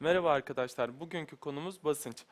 Merhaba arkadaşlar, bugünkü konumuz basınç.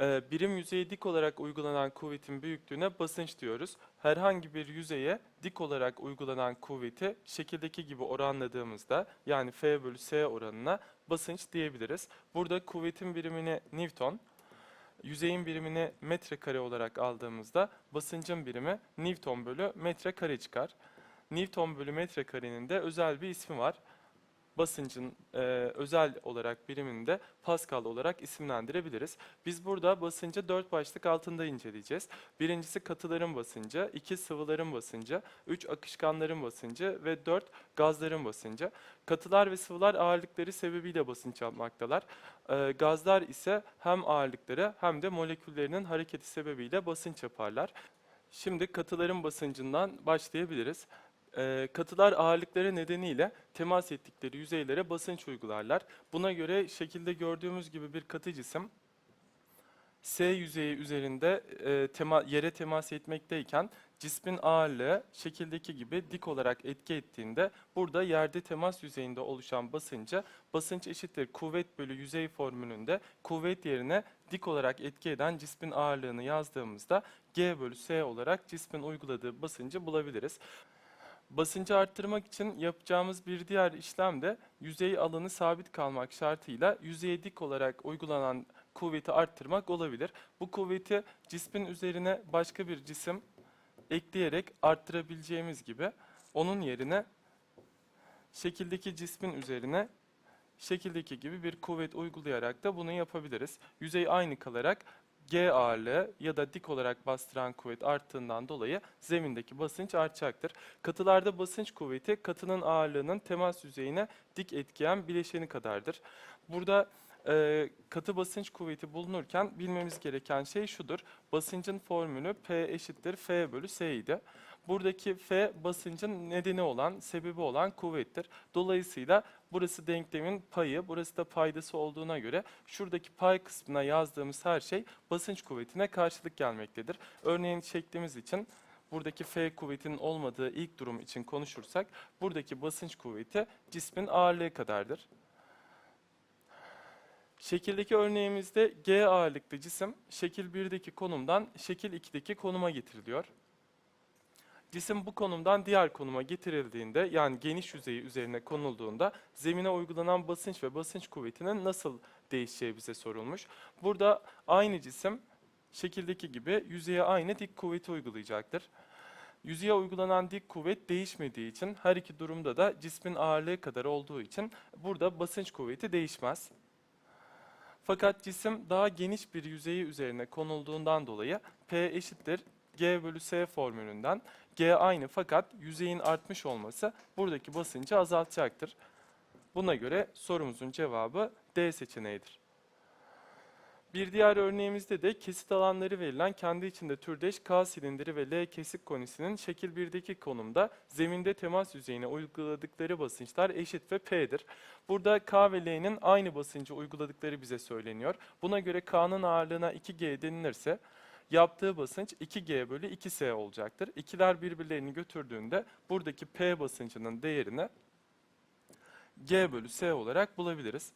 Ee, birim yüzeye dik olarak uygulanan kuvvetin büyüklüğüne basınç diyoruz. Herhangi bir yüzeye dik olarak uygulanan kuvveti şekildeki gibi oranladığımızda yani F bölü S oranına basınç diyebiliriz. Burada kuvvetin birimini Newton, yüzeyin birimini metrekare olarak aldığımızda basıncın birimi Newton bölü metrekare çıkar. Newton bölü metrekarenin de özel bir ismi var basıncın e, özel olarak birimini de Pascal olarak isimlendirebiliriz. Biz burada basıncı dört başlık altında inceleyeceğiz. Birincisi katıların basıncı, iki sıvıların basıncı, üç akışkanların basıncı ve dört gazların basıncı. Katılar ve sıvılar ağırlıkları sebebiyle basınç yapmaktalar. E, gazlar ise hem ağırlıkları hem de moleküllerinin hareketi sebebiyle basınç yaparlar. Şimdi katıların basıncından başlayabiliriz. Ee, katılar ağırlıkları nedeniyle temas ettikleri yüzeylere basınç uygularlar. Buna göre şekilde gördüğümüz gibi bir katı cisim S yüzeyi üzerinde e, tema, yere temas etmekteyken cismin ağırlığı şekildeki gibi dik olarak etki ettiğinde burada yerde temas yüzeyinde oluşan basıncı basınç eşittir kuvvet bölü yüzey formülünde kuvvet yerine dik olarak etki eden cismin ağırlığını yazdığımızda G bölü S olarak cismin uyguladığı basıncı bulabiliriz. Basıncı arttırmak için yapacağımız bir diğer işlem de yüzey alanı sabit kalmak şartıyla yüzeye dik olarak uygulanan kuvveti arttırmak olabilir. Bu kuvveti cismin üzerine başka bir cisim ekleyerek arttırabileceğimiz gibi onun yerine şekildeki cismin üzerine şekildeki gibi bir kuvvet uygulayarak da bunu yapabiliriz. Yüzey aynı kalarak G ağırlığı ya da dik olarak bastıran kuvvet arttığından dolayı zemindeki basınç artacaktır. Katılarda basınç kuvveti katının ağırlığının temas yüzeyine dik etkiyen bileşeni kadardır. Burada e, katı basınç kuvveti bulunurken bilmemiz gereken şey şudur. Basıncın formülü P eşittir F bölü S idi. Buradaki F basıncın nedeni olan, sebebi olan kuvvettir. Dolayısıyla burası denklemin payı, burası da paydası olduğuna göre şuradaki pay kısmına yazdığımız her şey basınç kuvvetine karşılık gelmektedir. Örneğin şeklimiz için buradaki F kuvvetinin olmadığı ilk durum için konuşursak buradaki basınç kuvveti cismin ağırlığı kadardır. Şekildeki örneğimizde G ağırlıklı cisim şekil 1'deki konumdan şekil 2'deki konuma getiriliyor. Cisim bu konumdan diğer konuma getirildiğinde yani geniş yüzeyi üzerine konulduğunda zemine uygulanan basınç ve basınç kuvvetinin nasıl değişeceği bize sorulmuş. Burada aynı cisim şekildeki gibi yüzeye aynı dik kuvveti uygulayacaktır. Yüzeye uygulanan dik kuvvet değişmediği için her iki durumda da cismin ağırlığı kadar olduğu için burada basınç kuvveti değişmez. Fakat cisim daha geniş bir yüzeyi üzerine konulduğundan dolayı P eşittir G bölü S formülünden G aynı fakat yüzeyin artmış olması buradaki basıncı azaltacaktır. Buna göre sorumuzun cevabı D seçeneğidir. Bir diğer örneğimizde de kesit alanları verilen kendi içinde türdeş K silindiri ve L kesik konisinin şekil 1'deki konumda zeminde temas yüzeyine uyguladıkları basınçlar eşit ve P'dir. Burada K ve L'nin aynı basıncı uyguladıkları bize söyleniyor. Buna göre K'nın ağırlığına 2G denilirse yaptığı basınç 2G bölü 2S olacaktır. İkiler birbirlerini götürdüğünde buradaki P basıncının değerini G bölü S olarak bulabiliriz.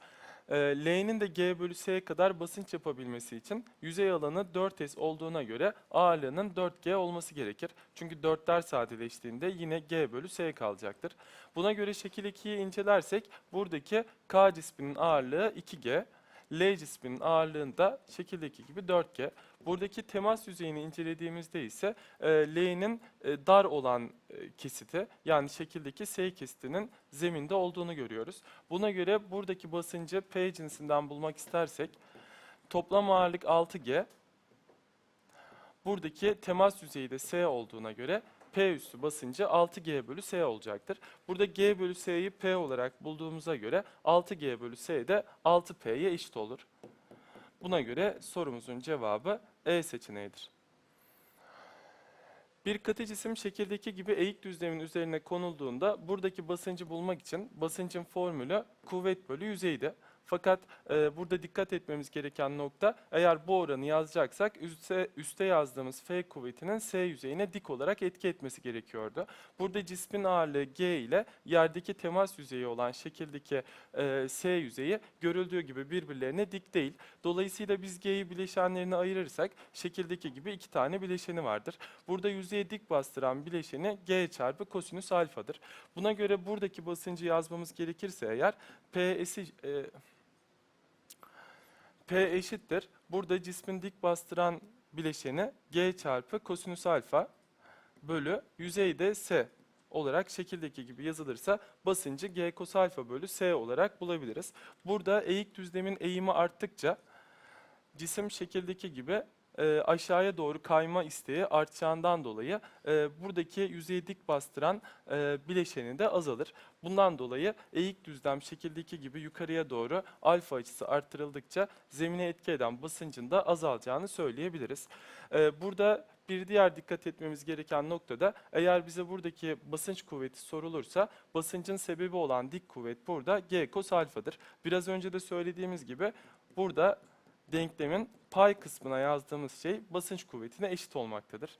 Ee, L'nin de G bölü S'ye kadar basınç yapabilmesi için yüzey alanı 4S olduğuna göre ağırlığının 4G olması gerekir. Çünkü 4'ler sadeleştiğinde yine G bölü S kalacaktır. Buna göre şekil 2'yi incelersek buradaki K cisminin ağırlığı 2G, L cisminin ağırlığında şekildeki gibi 4G. Buradaki temas yüzeyini incelediğimizde ise e, L'nin e, dar olan e, kesiti yani şekildeki S kesitinin zeminde olduğunu görüyoruz. Buna göre buradaki basıncı P cinsinden bulmak istersek toplam ağırlık 6G. Buradaki temas yüzeyi de S olduğuna göre P üssü basıncı 6G bölü S olacaktır. Burada G bölü S'yi P olarak bulduğumuza göre 6G bölü S de 6P'ye eşit olur. Buna göre sorumuzun cevabı E seçeneğidir. Bir katı cisim şekildeki gibi eğik düzlemin üzerine konulduğunda buradaki basıncı bulmak için basıncın formülü kuvvet bölü yüzeydi. Fakat e, burada dikkat etmemiz gereken nokta eğer bu oranı yazacaksak üste, üste yazdığımız F kuvvetinin S yüzeyine dik olarak etki etmesi gerekiyordu. Burada cismin ağırlığı G ile yerdeki temas yüzeyi olan şekildeki e, S yüzeyi görüldüğü gibi birbirlerine dik değil. Dolayısıyla biz G'yi bileşenlerine ayırırsak şekildeki gibi iki tane bileşeni vardır. Burada yüzeye dik bastıran bileşeni G çarpı kosinüs alfadır. Buna göre buradaki basıncı yazmamız gerekirse eğer P esi, e, P eşittir. Burada cismin dik bastıran bileşeni G çarpı kosinüs alfa bölü yüzeyde S olarak şekildeki gibi yazılırsa basıncı G kos alfa bölü S olarak bulabiliriz. Burada eğik düzlemin eğimi arttıkça cisim şekildeki gibi e, aşağıya doğru kayma isteği artacağından dolayı e, buradaki yüzeyi dik bastıran e, bileşeni de azalır. Bundan dolayı eğik düzlem şekildeki gibi yukarıya doğru alfa açısı arttırıldıkça zemine etki eden basıncın da azalacağını söyleyebiliriz. E, burada bir diğer dikkat etmemiz gereken nokta da eğer bize buradaki basınç kuvveti sorulursa basıncın sebebi olan dik kuvvet burada G kos alfadır. Biraz önce de söylediğimiz gibi burada denklemin pay kısmına yazdığımız şey basınç kuvvetine eşit olmaktadır.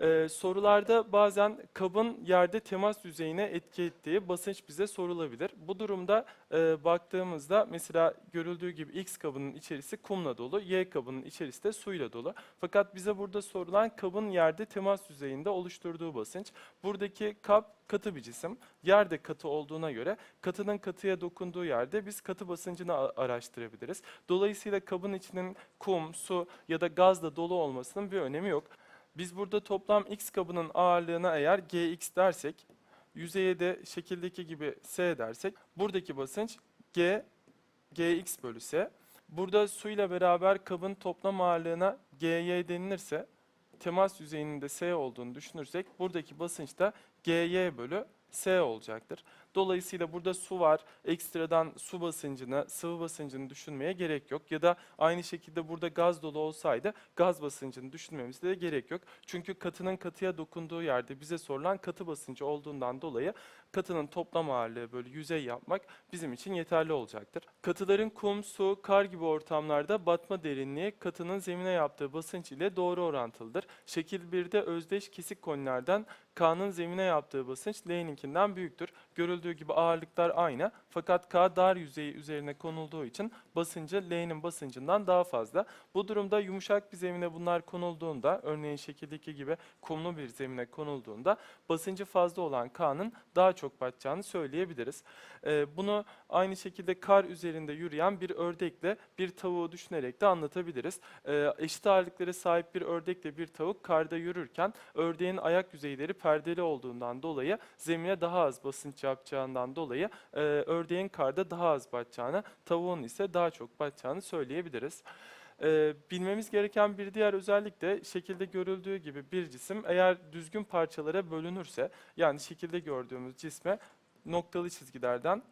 Ee, sorularda bazen kabın yerde temas yüzeyine etki ettiği basınç bize sorulabilir. Bu durumda e, baktığımızda mesela görüldüğü gibi X kabının içerisi kumla dolu, Y kabının içerisi de suyla dolu. Fakat bize burada sorulan kabın yerde temas yüzeyinde oluşturduğu basınç. Buradaki kap katı bir cisim. Yerde katı olduğuna göre katının katıya dokunduğu yerde biz katı basıncını araştırabiliriz. Dolayısıyla kabın içinin kum, su ya da gazla dolu olmasının bir önemi yok. Biz burada toplam x kabının ağırlığına eğer gx dersek, yüzeye de şekildeki gibi s dersek, buradaki basınç g, gx bölü s. Burada suyla beraber kabın toplam ağırlığına gy denilirse, temas yüzeyinin de s olduğunu düşünürsek, buradaki basınç da gy bölü s olacaktır. Dolayısıyla burada su var. Ekstradan su basıncını, sıvı basıncını düşünmeye gerek yok. Ya da aynı şekilde burada gaz dolu olsaydı gaz basıncını düşünmemize de gerek yok. Çünkü katının katıya dokunduğu yerde bize sorulan katı basıncı olduğundan dolayı katının toplam ağırlığı böyle yüzey yapmak bizim için yeterli olacaktır. Katıların kum, su, kar gibi ortamlarda batma derinliği katının zemine yaptığı basınç ile doğru orantılıdır. Şekil 1'de özdeş kesik konilerden K'nın zemine yaptığı basınç L'ninkinden büyüktür. Görüldüğü gibi ağırlıklar aynı fakat K dar yüzeyi üzerine konulduğu için basıncı L'nin basıncından daha fazla. Bu durumda yumuşak bir zemine bunlar konulduğunda örneğin şekildeki gibi kumlu bir zemine konulduğunda basıncı fazla olan K'nın daha çok batacağını söyleyebiliriz. Ee, bunu aynı şekilde kar üzerinde yürüyen bir ördekle bir tavuğu düşünerek de anlatabiliriz. Ee, eşit ağırlıklara sahip bir ördekle bir tavuk karda yürürken ördeğin ayak yüzeyleri perdeli olduğundan dolayı zemine daha az basınç yapacağından dolayı e, ördeğin karda daha az batacağını, tavuğun ise daha çok batacağını söyleyebiliriz. Ee, bilmemiz gereken bir diğer özellik de şekilde görüldüğü gibi bir cisim eğer düzgün parçalara bölünürse yani şekilde gördüğümüz cisme noktalı çizgilerden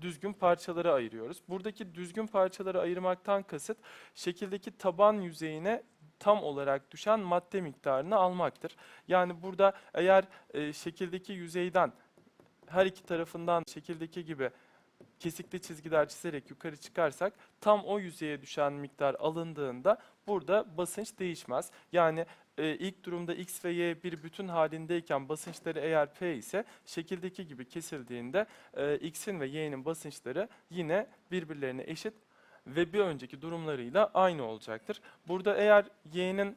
düzgün parçalara ayırıyoruz. Buradaki düzgün parçaları ayırmaktan kasıt şekildeki taban yüzeyine tam olarak düşen madde miktarını almaktır. Yani burada eğer e, şekildeki yüzeyden her iki tarafından şekildeki gibi kesikli çizgiler çizerek yukarı çıkarsak tam o yüzeye düşen miktar alındığında burada basınç değişmez. Yani e, ilk durumda x ve y bir bütün halindeyken basınçları eğer p ise şekildeki gibi kesildiğinde e, x'in ve y'nin basınçları yine birbirlerine eşit ve bir önceki durumlarıyla aynı olacaktır. Burada eğer y'nin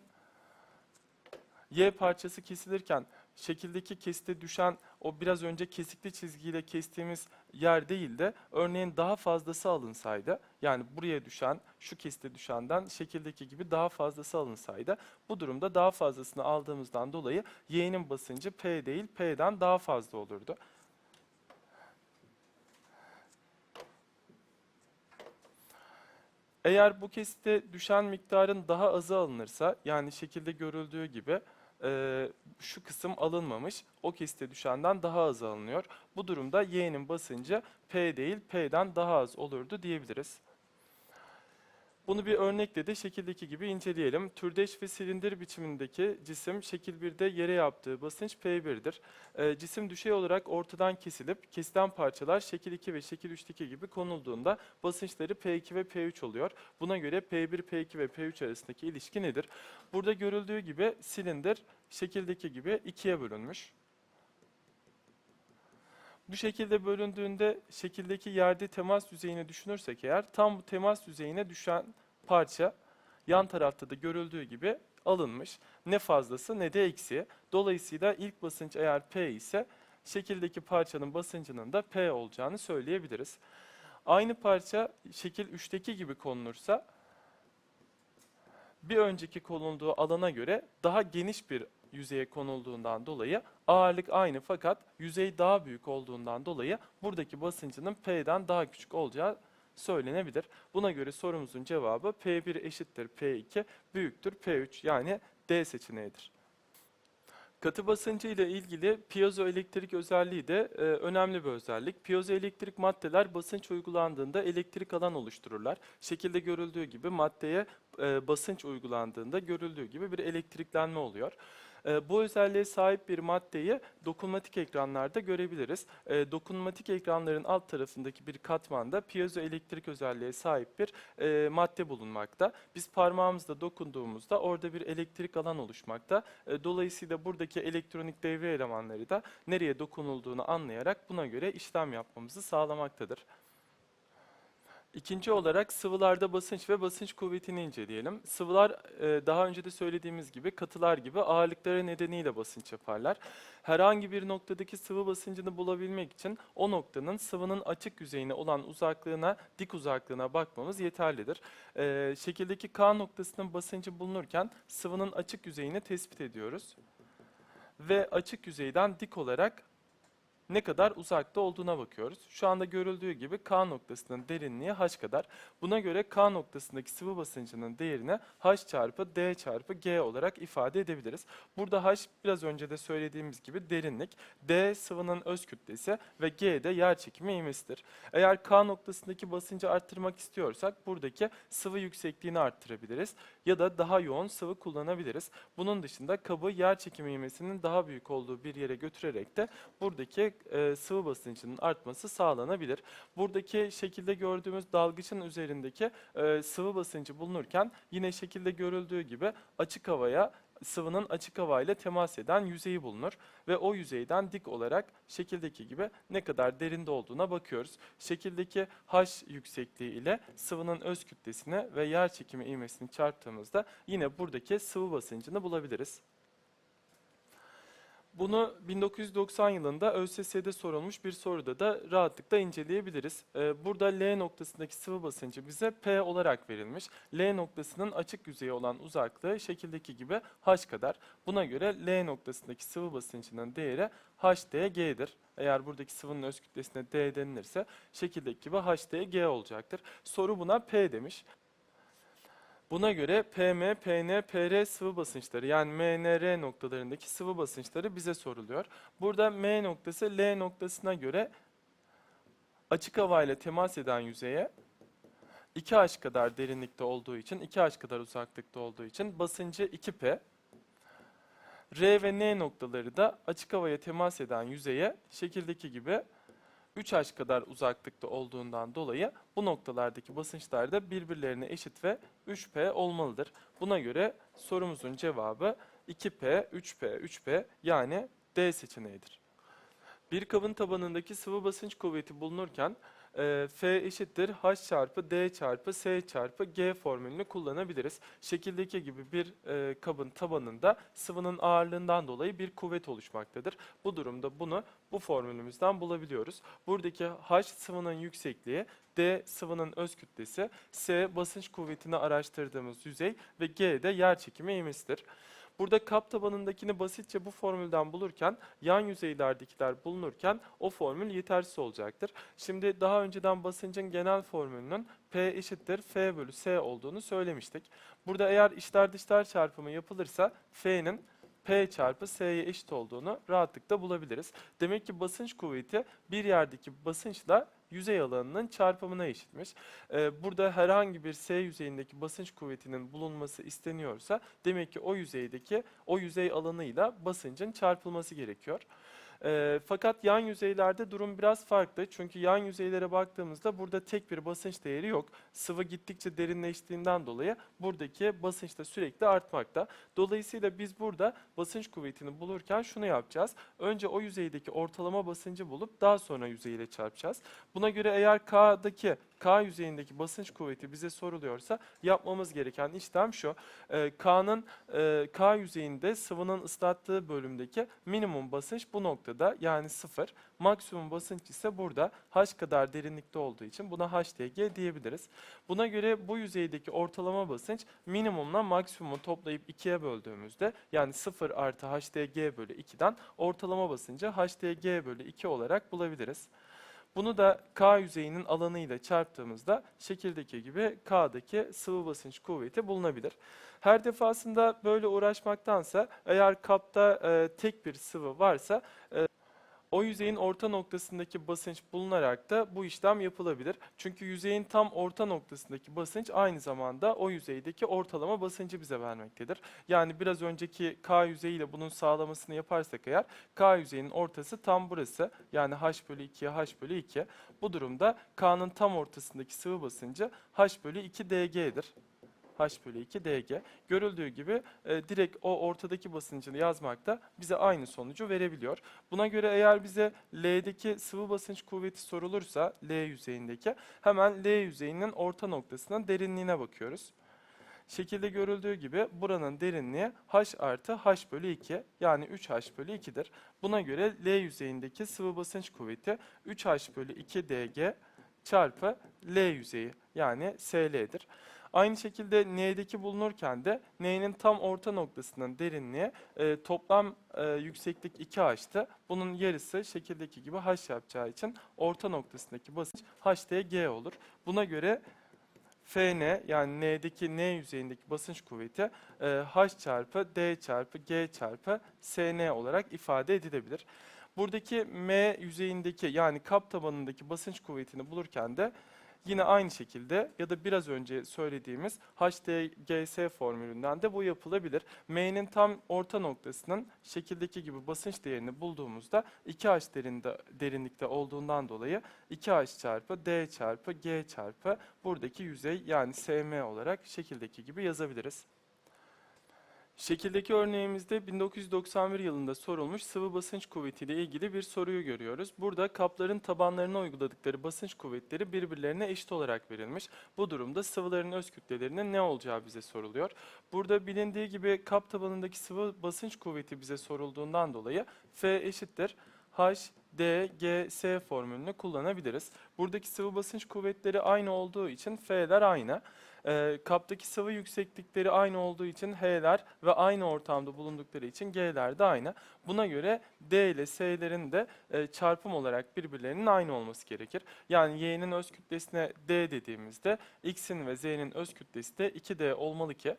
y parçası kesilirken şekildeki kesite düşen o biraz önce kesikli çizgiyle kestiğimiz yer değil de örneğin daha fazlası alınsaydı yani buraya düşen şu kesite düşenden şekildeki gibi daha fazlası alınsaydı bu durumda daha fazlasını aldığımızdan dolayı y'nin basıncı p değil p'den daha fazla olurdu. Eğer bu kesite düşen miktarın daha azı alınırsa yani şekilde görüldüğü gibi e, şu kısım alınmamış. O kesite düşenden daha az alınıyor. Bu durumda y'nin basıncı p değil p'den daha az olurdu diyebiliriz. Bunu bir örnekle de şekildeki gibi inceleyelim. Türdeş ve silindir biçimindeki cisim şekil 1'de yere yaptığı basınç P1'dir. Ee, cisim düşey olarak ortadan kesilip kesilen parçalar şekil 2 ve şekil 3'teki gibi konulduğunda basınçları P2 ve P3 oluyor. Buna göre P1, P2 ve P3 arasındaki ilişki nedir? Burada görüldüğü gibi silindir şekildeki gibi ikiye bölünmüş. Bu şekilde bölündüğünde şekildeki yerde temas yüzeyini düşünürsek eğer tam bu temas yüzeyine düşen parça yan tarafta da görüldüğü gibi alınmış. Ne fazlası ne de eksiği. Dolayısıyla ilk basınç eğer P ise şekildeki parçanın basıncının da P olacağını söyleyebiliriz. Aynı parça şekil 3'teki gibi konulursa bir önceki konulduğu alana göre daha geniş bir yüzeye konulduğundan dolayı ağırlık aynı fakat yüzey daha büyük olduğundan dolayı buradaki basıncının P'den daha küçük olacağı söylenebilir. Buna göre sorumuzun cevabı P1 eşittir P2 büyüktür P3 yani D seçeneğidir. Katı basıncı ile ilgili piyozoelektrik özelliği de e, önemli bir özellik. Piyozoelektrik maddeler basınç uygulandığında elektrik alan oluştururlar. Şekilde görüldüğü gibi maddeye e, basınç uygulandığında görüldüğü gibi bir elektriklenme oluyor. E, bu özelliğe sahip bir maddeyi dokunmatik ekranlarda görebiliriz. E, dokunmatik ekranların alt tarafındaki bir katmanda piyozoelektrik özelliğe sahip bir madde bulunmakta. Biz parmağımızla dokunduğumuzda orada bir elektrik alan oluşmakta. Dolayısıyla buradaki elektronik devre elemanları da nereye dokunulduğunu anlayarak buna göre işlem yapmamızı sağlamaktadır. İkinci olarak sıvılarda basınç ve basınç kuvvetini inceleyelim. Sıvılar e, daha önce de söylediğimiz gibi katılar gibi ağırlıkları nedeniyle basınç yaparlar. Herhangi bir noktadaki sıvı basıncını bulabilmek için o noktanın sıvının açık yüzeyine olan uzaklığına, dik uzaklığına bakmamız yeterlidir. E, şekildeki K noktasının basıncı bulunurken sıvının açık yüzeyini tespit ediyoruz. Ve açık yüzeyden dik olarak ne kadar uzakta olduğuna bakıyoruz. Şu anda görüldüğü gibi K noktasının derinliği h kadar. Buna göre K noktasındaki sıvı basıncının değerini h çarpı d çarpı g olarak ifade edebiliriz. Burada h biraz önce de söylediğimiz gibi derinlik, d sıvının öz kütlesi ve g de yer çekimi ivmesidir. Eğer K noktasındaki basıncı arttırmak istiyorsak buradaki sıvı yüksekliğini arttırabiliriz ya da daha yoğun sıvı kullanabiliriz. Bunun dışında kabı yer çekimi ivmesinin daha büyük olduğu bir yere götürerek de buradaki e, sıvı basıncının artması sağlanabilir. Buradaki şekilde gördüğümüz dalgıçın üzerindeki e, sıvı basıncı bulunurken yine şekilde görüldüğü gibi açık havaya sıvının açık havayla temas eden yüzeyi bulunur ve o yüzeyden dik olarak şekildeki gibi ne kadar derinde olduğuna bakıyoruz. Şekildeki H yüksekliği ile sıvının öz kütlesini ve yer çekimi ivmesini çarptığımızda yine buradaki sıvı basıncını bulabiliriz. Bunu 1990 yılında ÖSS'de sorulmuş bir soruda da rahatlıkla inceleyebiliriz. Ee, Burada L noktasındaki sıvı basıncı bize P olarak verilmiş. L noktasının açık yüzeyi olan uzaklığı şekildeki gibi H kadar. Buna göre L noktasındaki sıvı basıncının değeri HDG'dir. Eğer buradaki sıvının öz kütlesine D denilirse şekildeki gibi HDG olacaktır. Soru buna P demiş. Buna göre PM, PN, PR sıvı basınçları yani MNR noktalarındaki sıvı basınçları bize soruluyor. Burada M noktası L noktasına göre açık havayla temas eden yüzeye 2H kadar derinlikte olduğu için, 2H kadar uzaklıkta olduğu için basıncı 2P. R ve N noktaları da açık havaya temas eden yüzeye şekildeki gibi 3H kadar uzaklıkta olduğundan dolayı bu noktalardaki basınçlar da birbirlerine eşit ve 3P olmalıdır. Buna göre sorumuzun cevabı 2P, 3P, 3P yani D seçeneğidir. Bir kabın tabanındaki sıvı basınç kuvveti bulunurken e, F eşittir H çarpı D çarpı S çarpı G formülünü kullanabiliriz. Şekildeki gibi bir e, kabın tabanında sıvının ağırlığından dolayı bir kuvvet oluşmaktadır. Bu durumda bunu bu formülümüzden bulabiliyoruz. Buradaki H sıvının yüksekliği, D sıvının öz kütlesi, S basınç kuvvetini araştırdığımız yüzey ve G de yer çekimi ivmesidir. Burada kap tabanındakini basitçe bu formülden bulurken yan yüzeylerdekiler bulunurken o formül yetersiz olacaktır. Şimdi daha önceden basıncın genel formülünün P eşittir F bölü S olduğunu söylemiştik. Burada eğer içler dışlar çarpımı yapılırsa F'nin P çarpı S'ye eşit olduğunu rahatlıkla bulabiliriz. Demek ki basınç kuvveti bir yerdeki basınçla yüzey alanının çarpımına eşitmiş. Ee, burada herhangi bir S yüzeyindeki basınç kuvvetinin bulunması isteniyorsa demek ki o yüzeydeki o yüzey alanıyla basıncın çarpılması gerekiyor. Ee, fakat yan yüzeylerde durum biraz farklı. Çünkü yan yüzeylere baktığımızda burada tek bir basınç değeri yok. Sıvı gittikçe derinleştiğinden dolayı buradaki basınç da sürekli artmakta. Dolayısıyla biz burada basınç kuvvetini bulurken şunu yapacağız. Önce o yüzeydeki ortalama basıncı bulup daha sonra yüzeyle çarpacağız. Buna göre eğer K'daki K yüzeyindeki basınç kuvveti bize soruluyorsa yapmamız gereken işlem şu. Ee, K'nın e, K yüzeyinde sıvının ıslattığı bölümdeki minimum basınç bu noktada yani sıfır. Maksimum basınç ise burada H kadar derinlikte olduğu için buna HDG diyebiliriz. Buna göre bu yüzeydeki ortalama basınç minimumla maksimumu toplayıp ikiye böldüğümüzde yani 0 artı HDG bölü 2'den ortalama basıncı HDG bölü 2 olarak bulabiliriz. Bunu da K yüzeyinin alanıyla çarptığımızda şekildeki gibi K'daki sıvı basınç kuvveti bulunabilir. Her defasında böyle uğraşmaktansa eğer kapta e, tek bir sıvı varsa e, o yüzeyin orta noktasındaki basınç bulunarak da bu işlem yapılabilir. Çünkü yüzeyin tam orta noktasındaki basınç aynı zamanda o yüzeydeki ortalama basıncı bize vermektedir. Yani biraz önceki K yüzeyiyle bunun sağlamasını yaparsak eğer K yüzeyinin ortası tam burası. Yani H bölü 2'ye H bölü 2. Bu durumda K'nın tam ortasındaki sıvı basıncı H bölü 2 dg'dir. H bölü 2 dg. Görüldüğü gibi e, direkt o ortadaki basıncını yazmak da bize aynı sonucu verebiliyor. Buna göre eğer bize L'deki sıvı basınç kuvveti sorulursa L yüzeyindeki hemen L yüzeyinin orta noktasının derinliğine bakıyoruz. Şekilde görüldüğü gibi buranın derinliği h artı h bölü 2 yani 3h bölü 2'dir. Buna göre L yüzeyindeki sıvı basınç kuvveti 3h bölü 2 dg çarpı L yüzeyi yani SL'dir. Aynı şekilde N'deki bulunurken de N'nin tam orta noktasının derinliği e, toplam e, yükseklik 2H'tı. Bunun yarısı şekildeki gibi H yapacağı için orta noktasındaki basınç HDG olur. Buna göre Fn yani N'deki N yüzeyindeki basınç kuvveti e, H çarpı D çarpı G çarpı Sn olarak ifade edilebilir. Buradaki M yüzeyindeki yani kap tabanındaki basınç kuvvetini bulurken de yine aynı şekilde ya da biraz önce söylediğimiz HDGS formülünden de bu yapılabilir. M'nin tam orta noktasının şekildeki gibi basınç değerini bulduğumuzda 2H derinde, derinlikte olduğundan dolayı 2H çarpı D çarpı G çarpı buradaki yüzey yani SM olarak şekildeki gibi yazabiliriz. Şekildeki örneğimizde 1991 yılında sorulmuş sıvı basınç kuvveti ile ilgili bir soruyu görüyoruz. Burada kapların tabanlarına uyguladıkları basınç kuvvetleri birbirlerine eşit olarak verilmiş. Bu durumda sıvıların öz kütlelerinin ne olacağı bize soruluyor. Burada bilindiği gibi kap tabanındaki sıvı basınç kuvveti bize sorulduğundan dolayı F eşittir. H, D, G, S formülünü kullanabiliriz. Buradaki sıvı basınç kuvvetleri aynı olduğu için F'ler aynı. Ee, kaptaki sıvı yükseklikleri aynı olduğu için H'ler ve aynı ortamda bulundukları için G'ler de aynı. Buna göre D ile S'lerin de e, çarpım olarak birbirlerinin aynı olması gerekir. Yani Y'nin öz kütlesine D dediğimizde X'in ve Z'nin öz kütlesi de 2D olmalı ki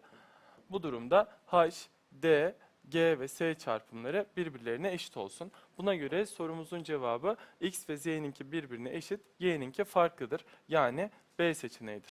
bu durumda H, D, G ve S çarpımları birbirlerine eşit olsun. Buna göre sorumuzun cevabı X ve Z'ninki birbirine eşit, Y'ninki farklıdır. Yani B seçeneğidir.